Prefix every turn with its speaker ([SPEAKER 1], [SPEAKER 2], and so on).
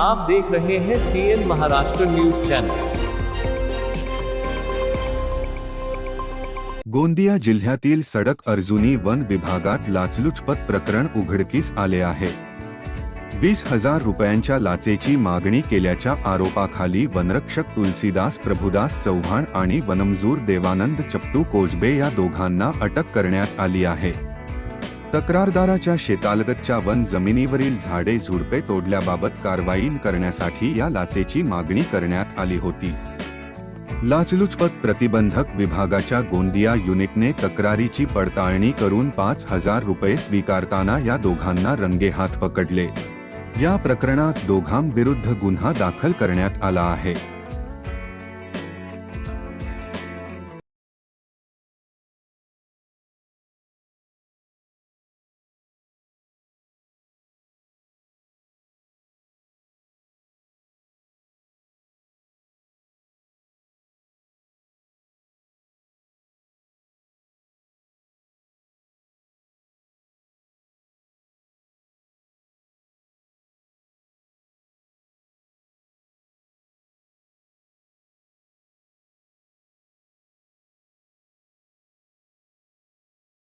[SPEAKER 1] आप देख रहे हैं TN Maharashtra news channel
[SPEAKER 2] Gondia जिल्ह्यातील सडक अर्जुनी वन विभागात लाचलुचपत प्रकरण उघडकीस आले आहे. वीस हजार रुपयांच्या लाचेची मागणी केल्याच्या आरोपाखाली वनरक्षक तुलसीदास प्रभुदास चव्हाण आणि वनमजूर देवानंद चप्टू कोजबे या दोघांना अटक करण्यात आली आहे. तक्रारदाराच्या शेतालगतच्या वन जमिनीवरील झाडे झुडपे तोडल्याबाबत कारवाई करण्यासाठी या लाचेची मागणी करण्यात आली होती. लाचलुचपत प्रतिबंधक विभागाच्या गोंदिया युनिटने तक्रारीची पडताळणी करून पाच हजार रुपये स्वीकारताना या दोघांना रंगेहात पकडले. या प्रकरणात दोघांविरुद्ध गुन्हा दाखल करण्यात आला आहे.